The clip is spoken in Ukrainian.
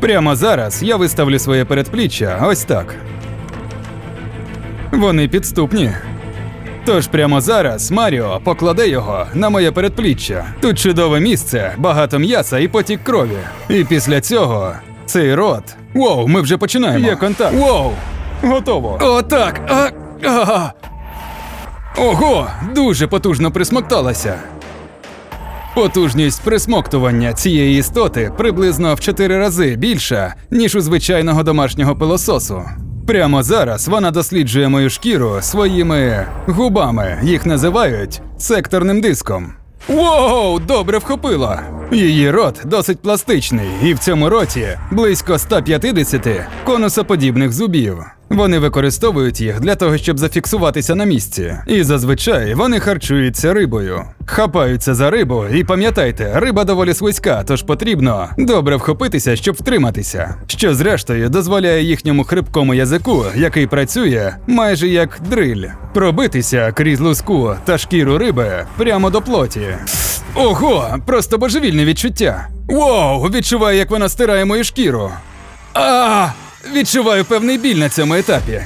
Прямо зараз я виставлю своє передпліччя ось так. Вони підступні. Тож прямо зараз Маріо покладе його на моє передпліччя. Тут чудове місце, багато м'яса і потік крові. І після цього цей рот. Воу, ми вже починаємо. Є контакт. Воу! Готово. О, так. А, а. Ого, дуже потужно присмокталася. Потужність присмоктування цієї істоти приблизно в 4 рази більша, ніж у звичайного домашнього пилососу. Прямо зараз вона досліджує мою шкіру своїми губами. Їх називають секторним диском. Воу, добре вхопила! Її рот досить пластичний, і в цьому роті близько 150 конусоподібних зубів. Вони використовують їх для того, щоб зафіксуватися на місці. І зазвичай вони харчуються рибою. Хапаються за рибу, і пам'ятайте, риба доволі слизька, тож потрібно добре вхопитися, щоб втриматися. Що зрештою дозволяє їхньому хрипкому язику, який працює майже як дриль, пробитися крізь луску та шкіру риби прямо до плоті. Ого, просто божевільне відчуття. Воу, відчуваю, як вона стирає мою шкіру. А, відчуваю певний біль на цьому етапі.